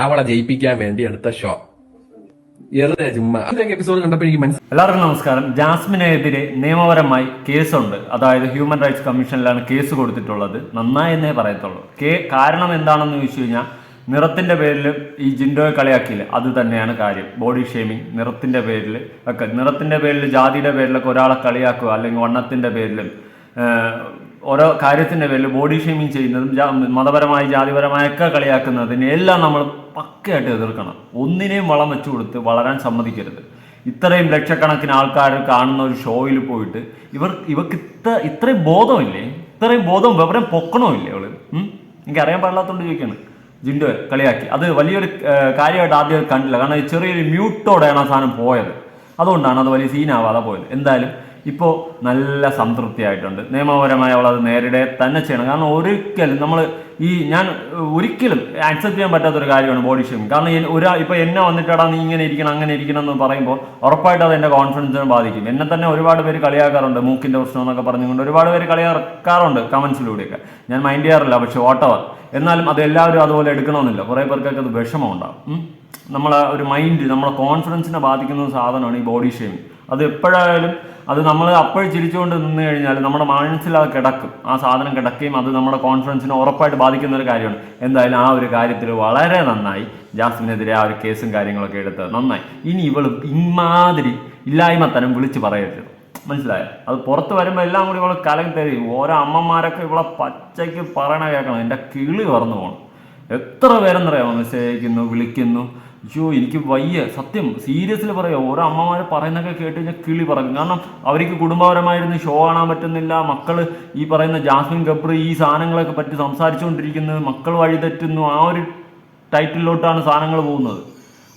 അവളെ ജയിപ്പിക്കാൻ വേണ്ടി എടുത്ത ഷോ എല്ലാവർക്കും നമസ്കാരം. ജാസ്മിനെതിരെ നിയമപരമായി കേസുണ്ട്. അതായത് ഹ്യൂമൻ റൈറ്റ്സ് കമ്മീഷനിലാണ് കേസ് കൊടുത്തിട്ടുള്ളത്. നന്നായി എന്നേ പറയത്തുള്ളൂ. കേ കാരണം എന്താണെന്ന് ചോദിച്ചു കഴിഞ്ഞാൽ നിറത്തിന്റെ പേരിൽ ഈ ജിൻഡോയെ കളിയാക്കിയില്ല. അത് തന്നെയാണ് കാര്യം. ബോഡി ഷേമിങ് നിറത്തിന്റെ പേരിൽ ഒക്കെ. നിറത്തിന്റെ പേരിൽ ജാതിയുടെ പേരിലൊക്കെ ഒരാളെ കളിയാക്കുക അല്ലെങ്കിൽ വണ്ണത്തിന്റെ ഏഹ്, ഓരോ കാര്യത്തിന്റെ പേരിൽ ബോഡി ഷെയ്മിങ് ചെയ്യുന്നതും മതപരമായി മതപരമായി ജാതിപരമായൊക്കെ കളിയാക്കുന്നതിനെ എല്ലാം നമ്മൾ പക്കയായിട്ട് എതിർക്കണം. ഒന്നിനെയും വളം വെച്ചു കൊടുത്ത് വളരാൻ സമ്മതിക്കരുത്. ഇത്രയും ലക്ഷക്കണക്കിന് ആൾക്കാർ കാണുന്ന ഒരു ഷോയിൽ പോയിട്ട് ഇവർ ഇവർക്ക് ഇത്ര ഇത്രയും ബോധമില്ലേ? ഇത്രയും ബോധം വിവരം പൊക്കണമില്ലേ അവൾ? ഉം? എനിക്ക് അറിയാൻ പാടില്ലാത്തതുകൊണ്ട് ചോദിക്കാണ്. ജിൻഡോ കളിയാക്കി. അത് വലിയൊരു കാര്യമായിട്ട് ആദ്യം കണ്ടില്ല. കാരണം ചെറിയൊരു മ്യൂട്ടോടെയാണ് ആ സാധനം പോയത്. അതുകൊണ്ടാണ് അത് വലിയ സീനാവാതെ പോയത്. എന്തായാലും ഇപ്പോൾ നല്ല സംതൃപ്തിയായിട്ടുണ്ട്. നിയമപരമായി അവൾ അത് നേരിടെ തന്നെ ചെയ്യണം. കാരണം ഒരിക്കലും നമ്മൾ ഈ ഞാൻ ഒരിക്കലും ആക്സെപ്റ്റ് ചെയ്യാൻ പറ്റാത്തൊരു കാര്യമാണ് ബോഡി ഷേമിങ് കാരണം ഒരാൾ ഇപ്പോൾ എന്നെ വന്നിട്ടാടാ നീ ഇങ്ങനെ ഇരിക്കണം അങ്ങനെ ഇരിക്കണം എന്ന് പറയുമ്പോൾ ഉറപ്പായിട്ട് അത് എന്റെ കോൺഫിഡൻസിനെ ബാധിക്കും. എന്നെ തന്നെ ഒരുപാട് പേര് കളിയാക്കാറുണ്ട് മൂക്കിന്റെ പ്രശ്നം എന്നൊക്കെ പറഞ്ഞുകൊണ്ട് ഒരുപാട് പേര് കളിയാക്കാറുണ്ട് കമൻസിലൂടെയൊക്കെ ഞാൻ മൈൻഡ് ചെയ്യാറില്ല പക്ഷെ ഓട്ടവർ എന്നാലും അത് എല്ലാവരും അതുപോലെ എടുക്കണമെന്നില്ല. കുറേ പേർക്കൊക്കെ അത് വിഷമമുണ്ടാകും. നമ്മളെ ഒരു മൈൻഡ് നമ്മളെ കോൺഫിഡൻസിനെ ബാധിക്കുന്ന സാധനമാണ് ഈ ബോഡി ഷേമിങ് അത് എപ്പോഴായാലും അത് നമ്മൾ അപ്പോൾ ചിരിച്ചുകൊണ്ട് നിന്ന് കഴിഞ്ഞാൽ നമ്മുടെ മനസ്സിൽ അത് കിടക്കും. ആ സാധനം കിടക്കുകയും അത് നമ്മുടെ കോൺഫിഡൻസിനെ ഉറപ്പായിട്ട് ബാധിക്കുന്ന ഒരു കാര്യമാണ്. എന്തായാലും ആ ഒരു കാര്യത്തിൽ വളരെ നന്നായി ജാസ്മിനെതിരെ ആ ഒരു കേസും കാര്യങ്ങളൊക്കെ എടുത്ത് നന്നായി. ഇനി ഇവൾ ഇമാതിരി ഇല്ലായ്മ തരം വിളിച്ച് പറയരുത്. മനസ്സിലായോ? അത് പുറത്ത് വരുമ്പോൾ എല്ലാം കൂടി ഇവളെ കലം തരും ഓരോ അമ്മമാരൊക്കെ ഇവളെ പച്ചയ്ക്ക് പറയണ കേൾക്കണം. എന്റെ കിളി പറന്നു പോകണം എത്ര പേരെന്നറിയാമോ? മെസ്സേജ് അയക്കുന്നു വിളിക്കുന്നു. അയ്യോ എനിക്ക് വയ്യ. സത്യം സീരിയസിൽ പറയാം? ഓരോ അമ്മമാർ പറയുന്നൊക്കെ കേട്ട് കഴിഞ്ഞാൽ കിളി പറയും കാരണം അവർക്ക് കുടുംബപരമായിരുന്നു ഷോ കാണാൻ പറ്റുന്നില്ല. മക്കൾ ഈ പറയുന്ന ജാസ്മിൻ ഗബ്രി ഈ സാധനങ്ങളൊക്കെ പറ്റി സംസാരിച്ചുകൊണ്ടിരിക്കുന്നത് മക്കൾ വഴിതെറ്റുന്നു ആ ഒരു ടൈറ്റിലോട്ടാണ് സാധനങ്ങൾ പോകുന്നത്.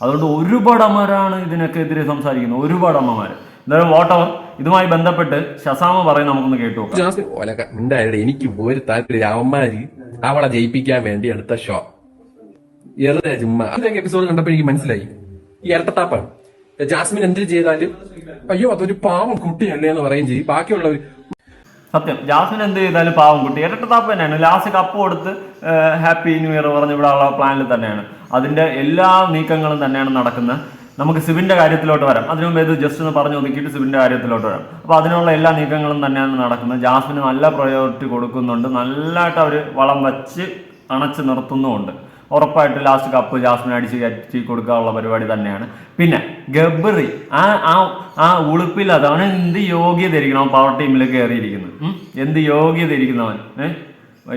അതുകൊണ്ട് ഒരുപാട് അമ്മമാരാണ് ഇതിനൊക്കെ എതിരെ സംസാരിക്കുന്നത്. ഒരുപാട് അമ്മമാർ എന്തായാലും വോട്ടവർ ഇതുമായി ബന്ധപ്പെട്ട് ശസാമ പറയും നമുക്കൊന്ന് കേട്ടു എനിക്ക് ഒരു താല്പര്യം അവന്മാര് അവളെ ജയിപ്പിക്കാൻ വേണ്ടി എടുത്ത ഷോ വെറുതെ ചുമ്മാ. എപ്പിസോഡ് കണ്ടപ്പോൾ എനിക്ക് മനസ്സിലായി. ഈ ഇരട്ടത്താപ്പാണ്. ജാസ്മിൻ എന്ത് ചെയ്താലും അയ്യോ അതൊരു പാവം കുട്ടിയല്ലേ എന്ന് പറയും ചെയ്യും. ബാക്കിയുള്ളവർ സത്യം. ജാസ്മിൻ എന്ത് ചെയ്താലും പാവം കുട്ടി. ഇരട്ടത്താപ്പ് തന്നെയാണ്. ലാസ്റ്റ് കപ്പ് കൊടുത്ത് ഹാപ്പി ന്യൂ ഇയർ പറഞ്ഞ് ഇവിടെ ഉള്ള പ്ലാനിൽ തന്നെയാണ്. അതിന്റെ എല്ലാ നീക്കങ്ങളും തന്നെയാണ് നടക്കുന്നത്. നമുക്ക് സിബിന്റെ കാര്യത്തിലോട്ട് വരാം. അതിനു മുമ്പ് ഇത് ജസ്റ്റ് ഒന്ന് പറഞ്ഞു ഒതുക്കിയിട്ട് സിബിന്റെ കാര്യത്തിലോട്ട് വരാം. അപ്പോൾ അതിനുള്ള എല്ലാ നീക്കങ്ങളും തന്നെയാണ് നടക്കുന്നത്. ജാസ്മിന് നല്ല പ്രയോറിറ്റി കൊടുക്കുന്നുണ്ട്. നല്ലതായിട്ട് അവർ വളം വച്ച് അണച്ച് നിർത്തുന്നുമുണ്ട്. ഉറപ്പായിട്ട് ലാസ്റ്റ് കപ്പ് ജാസ്മിൻ അടിച്ച് കയറ്റി കൊടുക്കാനുള്ള പരിപാടി തന്നെയാണ്. പിന്നെ ഗബ്ബറി ആ ആ ആ ഉളുപ്പിൽ അത് എന്ത് യോഗ്യത ഇരിക്കണം അവൻ പവർ ടീമിൽ കയറിയിരിക്കുന്നത്? എന്ത് യോഗ്യത ഇരിക്കുന്നവൻ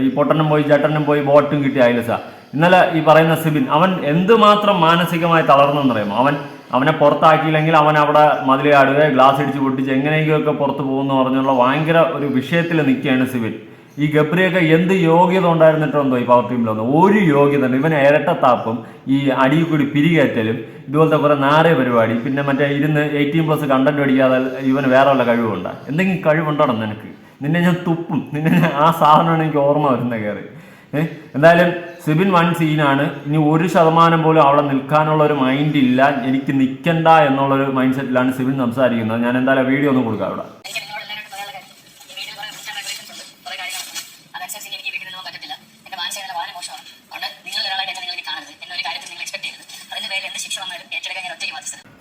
ഈ പൊട്ടനും പോയി ചേട്ടനും പോയി ബോട്ടും കിട്ടി അയലസ ഇന്നലെ ഈ പറയുന്ന സിബിൻ അവൻ എന്തുമാത്രം മാനസികമായി തളർന്നെന്നറിയാമോ? അവൻ അവനെ പുറത്താക്കിയില്ലെങ്കിൽ അവൻ അവിടെ മതിലാടുക ഗ്ലാസ് ഇടിച്ച് പൊട്ടിച്ച് എങ്ങനെയെങ്കിലുമൊക്കെ പുറത്ത് പോകുമെന്ന് പറഞ്ഞുള്ള ഭയങ്കര ഒരു വിഷയത്തിൽ നിൽക്കുകയാണ് സിബിൻ. ഈ ഗബ്രിയൊക്കെ എന്ത് യോഗ്യത ഉണ്ടായിരുന്നിട്ടുണ്ടോ ഈ പവർ ടീമിലൊന്നും ഒരു യോഗ്യത ഇവൻ ഇരട്ടത്താപ്പും ഈ അടിയിൽ കൂടി പിരികേറ്റലും ഇതുപോലത്തെ കുറെ നാറിയ പരിപാടി പിന്നെ മറ്റേ ഇരുന്ന് എയ്റ്റീൻ പ്ലസ് കണ്ടന്റ് അടിക്കാതെ ഇവന് വേറെ വല്ല കഴിവുണ്ടോ? എന്തെങ്കിലും കഴിവുണ്ടോ നിനക്ക്? നിന്നെ ഞാൻ തുപ്പും. നിന്നെ ഞാൻ ആ സാധനമാണ് എനിക്ക് ഓർമ്മ വരുന്ന കയറി ഏഹ് എന്തായാലും സിബിൻ വൺ സീനാണ് ഇനി ഒരു ശതമാനം പോലും അവിടെ നിൽക്കാനുള്ള ഒരു മൈൻഡ് ഇല്ല. എനിക്ക് നിൽക്കണ്ട എന്നുള്ളൊരു മൈൻഡ് സെറ്റിലാണ് സിബിൻ സംസാരിക്കുന്നത്. ഞാൻ എന്തായാലും വീഡിയോ ഒന്നും കൊടുക്കാം അവിടെ.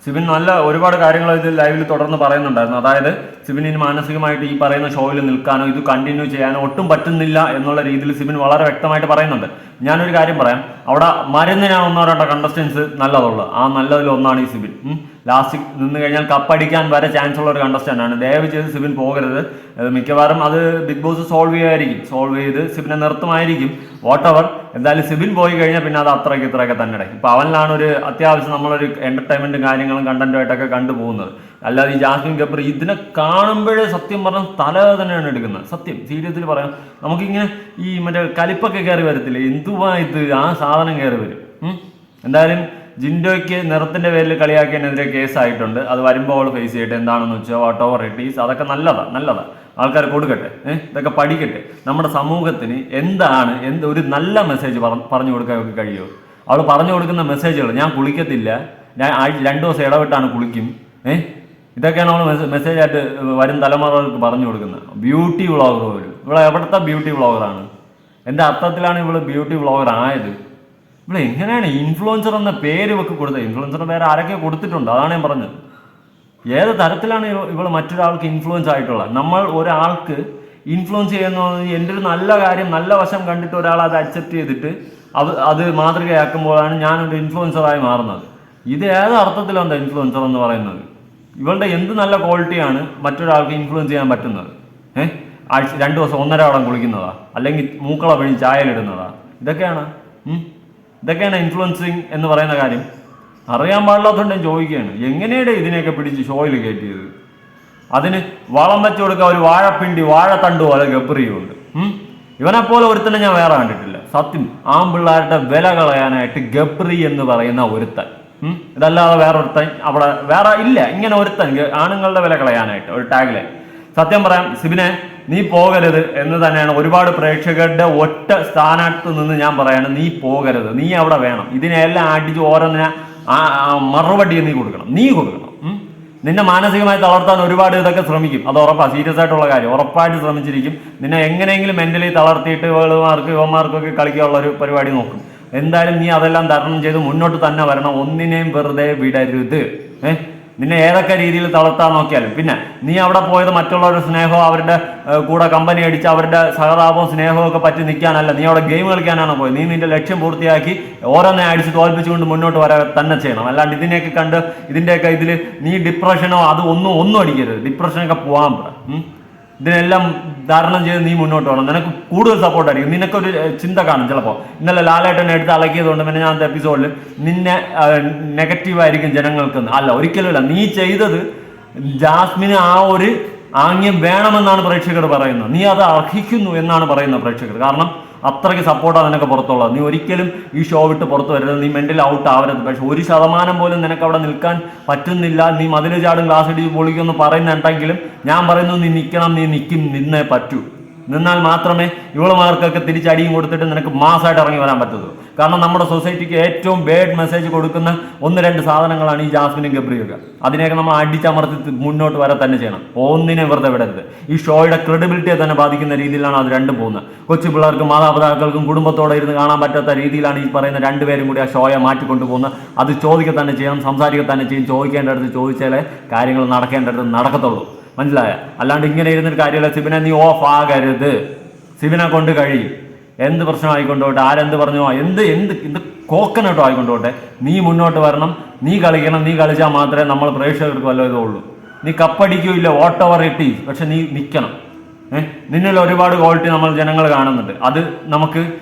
സിബിൻ നല്ല ഒരുപാട് കാര്യങ്ങൾ ഇത് ലൈവിൽ തുടർന്ന് പറയുന്നുണ്ടായിരുന്നു. അതായത് സിബിൻ സിബിനിന് മാനസികമായിട്ട് ഈ പറയുന്ന ഷോയിൽ നിൽക്കാനോ ഇത് കണ്ടിന്യൂ ചെയ്യാനോ ഒട്ടും പറ്റുന്നില്ല എന്നുള്ള രീതിയിൽ സിബിൻ വളരെ വ്യക്തമായിട്ട് പറയുന്നുണ്ട്. ഞാനൊരു കാര്യം പറയാം. അവിടെ മരുന്നിനാണ് ഒന്നോ രണ്ടോ കണ്ടസ്റ്റൻസ് നല്ലതുള്ളൂ. ആ നല്ലതിൽ ഒന്നാണ് ഈ സിബിൻ. ലാസ്റ്റ് നിന്ന് കഴിഞ്ഞാൽ കപ്പടിക്കാൻ വരെ ചാൻസ് ഉള്ള ഒരു കണ്ടസ്റ്റന്റ് ആണ്. ദയവ് ചെയ്ത് സിബിൻ പോകരുത്. മിക്കവാറും അത് ബിഗ് ബോസ് സോൾവ് ചെയ്യുമായിരിക്കും. സോൾവ് ചെയ്ത് സിബിനെ നിർത്തുമായിരിക്കും. വാട്ട് എവർ എന്തായാലും സിബിൻ പോയി കഴിഞ്ഞാൽ പിന്നെ അത് അത്രയ്ക്ക് ഇത്രയൊക്കെ തന്നെ ഇപ്പൊ അവനിലാണ് ഒരു അത്യാവശ്യം നമ്മളൊരു എന്റർടൈൻമെന്റും കാര്യങ്ങളും കണ്ടന്റുമായിട്ടൊക്കെ കണ്ടുപോകുന്നത്. അല്ലാതെ ഈ ജാസ്മിൻ കപ്പർ ഇതിനെ കാണുമ്പോഴേ സത്യം പറഞ്ഞ തല തന്നെയാണ് എടുക്കുന്നത്. സത്യം സീരിയസിൽ പറയാം. നമുക്കിങ്ങനെ ഈ മറ്റേ കലിപ്പൊക്കെ കയറി വരത്തില്ലേ? എന്തുവാ ഇത്? ആ സാധനം കയറി വരും. എന്തായാലും ജിൻഡോയ്ക്ക് നിറത്തിന്റെ പേരിൽ കളിയാക്കിയതിനെതിരെ കേസായിട്ടുണ്ട്. അത് വരുമ്പോൾ ഫേസ് ചെയ്തിട്ട് എന്താണെന്ന് വെച്ചാൽ വാട്ട് ഓവർ ഈസ് അതൊക്കെ നല്ലതാണ് നല്ലതാ. ആൾക്കാർ കൊടുക്കട്ടെ ഇതൊക്കെ പഠിക്കട്ടെ. നമ്മുടെ സമൂഹത്തിന് എന്താണ് എന്ത് ഒരു നല്ല മെസ്സേജ് പറഞ്ഞു കൊടുക്കാൻ അവർക്ക് കഴിയുമോ? അവൾ പറഞ്ഞു കൊടുക്കുന്ന മെസ്സേജുകൾ ഞാൻ കുളിക്കത്തില്ല ഞാൻ ആഴ്ച രണ്ടു ദിവസം ഇടവിട്ടാണ് കുളിക്കും ഏഹ് ഇതൊക്കെയാണ് അവൾ മെസ്സേജ് ആയിട്ട് വരും തലമുറകൾക്ക് പറഞ്ഞു കൊടുക്കുന്നത്. ബ്യൂട്ടി വ്ളോഗർ പോലും. ഇവിടെ എവിടുത്തെ ബ്യൂട്ടി വ്ളോഗറാണ് എന്റെ അർത്ഥത്തിലാണ് ഇവൾ ബ്യൂട്ടി വ്ളോഗർ ആയത്. ഇവിടെ എങ്ങനെയാണ് ഇൻഫ്ലുവൻസർ എന്ന പേര് ഇവക്ക് കൊടുത്തത്? ഇൻഫ്ലുവൻസറുടെ പേര് ആരൊക്കെ കൊടുത്തിട്ടുണ്ട് അതാണ് ഞാൻ പറഞ്ഞത്. ഏത് തരത്തിലാണ് ഇവൾ മറ്റൊരാൾക്ക് ഇൻഫ്ലുവൻസ് ആയിട്ടുള്ളത്? നമ്മൾ ഒരാൾക്ക് ഇൻഫ്ലുവൻസ് ചെയ്യുന്നത് എന്റെ ഒരു നല്ല കാര്യം നല്ല വശം കണ്ടിട്ട് ഒരാൾ അത് അക്സെപ്റ്റ് ചെയ്തിട്ട് അത് അത് മാതൃകയാക്കുമ്പോഴാണ് ഞാനൊരു ഇൻഫ്ലുവൻസറായി മാറുന്നത്. ഇത് ഏത് അർത്ഥത്തിലാണ് ഇൻഫ്ലുവൻസർ എന്ന് പറയുന്നത്? ഇവളുടെ എന്ത് നല്ല ക്വാളിറ്റിയാണ് മറ്റൊരാൾക്ക് ഇൻഫ്ലുവൻസ് ചെയ്യാൻ പറ്റുന്നത്? ഏഹ് ആഴ്ച രണ്ട് ദിവസം ഒന്നര വടം കുളിക്കുന്നതാ അല്ലെങ്കിൽ മൂക്കള പിഴി ചായയിലിടുന്നതാ ഇതൊക്കെയാണ് ഇതൊക്കെയാണ് ഇൻഫ്ലുവൻസിങ് എന്ന് പറയുന്ന കാര്യം. അറിയാൻ പാടില്ലാത്തതുകൊണ്ട് ഞാൻ ചോദിക്കുകയാണ്. എങ്ങനെയാണ് ഇതിനെയൊക്കെ പിടിച്ച് ഷോയിൽ കയറ്റിയത്? അതിന് വളം വെച്ച് കൊടുക്കുക ഒരു വാഴപ്പിണ്ടി വാഴത്തണ്ട് പോലെ ഗബ്രിയുണ്ട്. ഇവനെപ്പോലെ പോലെ ഒരുത്തനെ ഞാൻ വേറെ കണ്ടിട്ടില്ല. സത്യം ആമ്പിള്ളാരുടെ വില കളയാനായിട്ട് ഗബ്രി എന്ന് പറയുന്ന ഒരുത്തൻ. ഇതല്ലാതെ വേറെ ഒരുത്തൻ അവിടെ വേറെ ഇല്ല. ഇങ്ങനെ ഒരുത്തൻ ആണുങ്ങളുടെ വില കളയാനായിട്ട് ഒരു ടാഗിലെ സത്യം പറയാം സിബിനെ നീ പോകരുത് എന്ന് തന്നെയാണ് ഒരുപാട് പ്രേക്ഷകരുടെ ഒറ്റ സ്ഥാനത്ത് നിന്ന് ഞാൻ പറയാണ് നീ പോകരുത്. നീ അവിടെ വേണം. ഇതിനെല്ലാം അടിച്ച് ഓരോന്നിനെ ആ മറുപടി നീ കൊടുക്കണം. നീ കൊടുക്കണം. നിന്നെ മാനസികമായി തളർത്താൻ ഒരുപാട് ഇതൊക്കെ ശ്രമിക്കും. അത് ഉറപ്പാണ് സീരിയസ് ആയിട്ടുള്ള കാര്യം. ഉറപ്പായിട്ട് ശ്രമിച്ചിരിക്കും. നിന്നെ എങ്ങനെയെങ്കിലും മെന്റലി തളർത്തിയിട്ട് ഇവളുമാർക്ക് യുവമാർക്കൊക്കെ കളിക്കാനുള്ള ഒരു പരിപാടി നോക്കും. എന്തായാലും നീ അതെല്ലാം തരണം ചെയ്ത് മുന്നോട്ട് തന്നെ വരണം. ഒന്നിനെയും വെറുതെ വിടരുത്. ഏഹ് നിന്നെ ഏതൊക്കെ രീതിയിൽ തളർത്താൻ നോക്കിയാലും. പിന്നെ നീ അവിടെ പോയത് മറ്റുള്ളവരുടെ സ്നേഹവും അവരുടെ കൂടെ കമ്പനി അടിച്ച് അവരുടെ സഹതാപവും സ്നേഹവും ഒക്കെ പറ്റി നിൽക്കാനല്ല. നീ അവിടെ ഗെയിം കളിക്കാനാണ് പോയത്? നീ നിന്റെ ലക്ഷ്യം പൂർത്തിയാക്കി ഓരോന്നെ അടിച്ച് തോൽപ്പിച്ചുകൊണ്ട് മുന്നോട്ട് വരാൻ തന്നെ ചെയ്യണം. അല്ലാണ്ട് ഇതിനെയൊക്കെ കണ്ട് ഇതിന്റെയൊക്കെ ഇതിൽ നീ ഡിപ്രഷനോ അത് ഒന്നും ഒന്നും അടിക്കരുത്. ഡിപ്രഷനൊക്കെ പോകാൻ പറ. ഇതിനെല്ലാം ധാരണം ചെയ്ത് നീ മുന്നോട്ട് പോകണം നിനക്ക് കൂടുതൽ സപ്പോർട്ട് ആയിരിക്കും. നിനക്കൊരു ചിന്ത കാണും ചിലപ്പോൾ ഇന്നലെ ലാലേട്ടനെ എടുത്ത് അലക്കിയതുകൊണ്ട് പിന്നെ ഞാൻ എപ്പിസോഡിൽ നിന്നെ നെഗറ്റീവായിരിക്കും ജനങ്ങൾക്ക് അല്ല ഒരിക്കലുമില്ല നീ ചെയ്തത് ജാസ്മിന് ആ ഒരു ആംഗ്യം വേണമെന്നാണ് പ്രേക്ഷകർ പറയുന്നത്. നീ അത് അർഹിക്കുന്നു എന്നാണ് പറയുന്നത് പ്രേക്ഷകർ. കാരണം അത്രയ്ക്ക് സപ്പോർട്ടാണ് നിനക്ക് പുറത്തുള്ളത്. നീ ഒരിക്കലും ഈ ഷോ വിട്ട് പുറത്തു വരരുത്. നീ മെന്റൽ ഔട്ട് ആവരുത്. പക്ഷെ ഒരു ശതമാനം പോലും നിനക്ക് അവിടെ നിൽക്കാൻ പറ്റുന്നില്ല. നീ മതിൽ ചാടും ഗ്ലാസ് ഇടിച്ച് പൊളിക്കുമെന്ന് പറയുന്നുണ്ടെങ്കിലും ഞാൻ പറയുന്നു നീ നിൽക്കണം നീ നിൽക്കും നിന്നേ പറ്റൂ. നിന്നാൽ മാത്രമേ ഇവളുമാർക്കൊക്കെ തിരിച്ചടിയും കൊടുത്തിട്ട് നിനക്ക് മാസമായിട്ട് ഇറങ്ങി വരാൻ പറ്റുള്ളൂ കാരണം നമ്മുടെ സൊസൈറ്റിക്ക് ഏറ്റവും ബേഡ് മെസ്സേജ് കൊടുക്കുന്ന ഒന്ന് രണ്ട് സാധനങ്ങളാണ് ഈ ജാസ്മിനും ഗബ്രിയൊക്കെ അതിനെയൊക്കെ നമ്മൾ അടിച്ചമർത്തി മുന്നോട്ട് വരെ തന്നെ ചെയ്യണം. ഒന്നിനെ വെറുതെ വിടരുത്. ഈ ഷോയുടെ ക്രെഡിബിലിറ്റിയെ തന്നെ ബാധിക്കുന്ന രീതിയിലാണ് അത് രണ്ടും പോകുന്നത്. കൊച്ചു പിള്ളേർക്കും മാതാപിതാക്കൾക്കും കുടുംബത്തോടെ ഇരുന്ന് കാണാൻ പറ്റാത്ത രീതിയിലാണ് ഈ പറയുന്ന രണ്ടുപേരും കൂടി ആ ഷോയെ മാറ്റിക്കൊണ്ടുപോകുന്നത് അത് ചോദിക്കുക തന്നെ ചെയ്യണം സംസാരിക്കുക തന്നെ ചെയ്യും. ചോദിക്കേണ്ടടുത്ത് ചോദിച്ചാലേ കാര്യങ്ങൾ നടക്കേണ്ടടുത്ത് നടക്കത്തുള്ളൂ. മനസ്സിലായ? അല്ലാണ്ട് ഇങ്ങനെ ഇരുന്നൊരു കാര്യമില്ല. സിബിനെ നീ ഓഫ് ആകരുത്. സിബിനെ കൊണ്ട് കഴിയും. എന്ത് പ്രശ്നം ആയിക്കൊണ്ടോട്ടെ? ആരെന്ത് പറഞ്ഞു? എന്ത് എന്ത് എന്ത് കോക്കനട്ടോ ആയിക്കൊണ്ടോട്ടെ? നീ മുന്നോട്ട് വരണം. നീ കളിക്കണം. നീ കളിച്ചാൽ മാത്രമേ നമ്മൾ പ്രേക്ഷകർക്ക് വല്ല ഇതുള്ളൂ. നീ കപ്പടിക്കൂല്ല വോട്ട് ഓവർ ഇട്ടി പക്ഷെ നീ നിൽക്കണം ഏഹ് നിന്നിൽ ഒരുപാട് ക്വാളിറ്റി നമ്മൾ ജനങ്ങൾ കാണുന്നുണ്ട്. അത് നമുക്ക്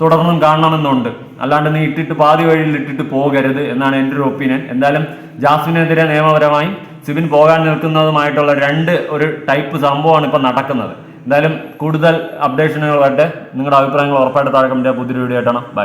തുടർന്നും കാണണമെന്നുണ്ട്. അല്ലാണ്ട് നീ ഇട്ടിട്ട് പാതി വഴിയിൽ ഇട്ടിട്ട് പോകരുത് എന്നാണ് എന്റെ ഒരു ഒപ്പീനിയൻ എന്തായാലും ജാസ്മിനെതിരെ നിയമപരമായി സിബിൻ പോകാൻ നിൽക്കുന്നതുമായിട്ടുള്ള രണ്ട് ഒരു ടൈപ്പ് സംഭവമാണ് ഇപ്പോൾ നടക്കുന്നത്. എന്തായാലും കൂടുതൽ അപ്ഡേഷനുകളായിട്ട് നിങ്ങളുടെ അഭിപ്രായങ്ങൾ ഉറപ്പായിട്ട് താഴെ കമന്റ് പുതിയൊരു വീഡിയോ ആയിട്ടാണ്. ബൈ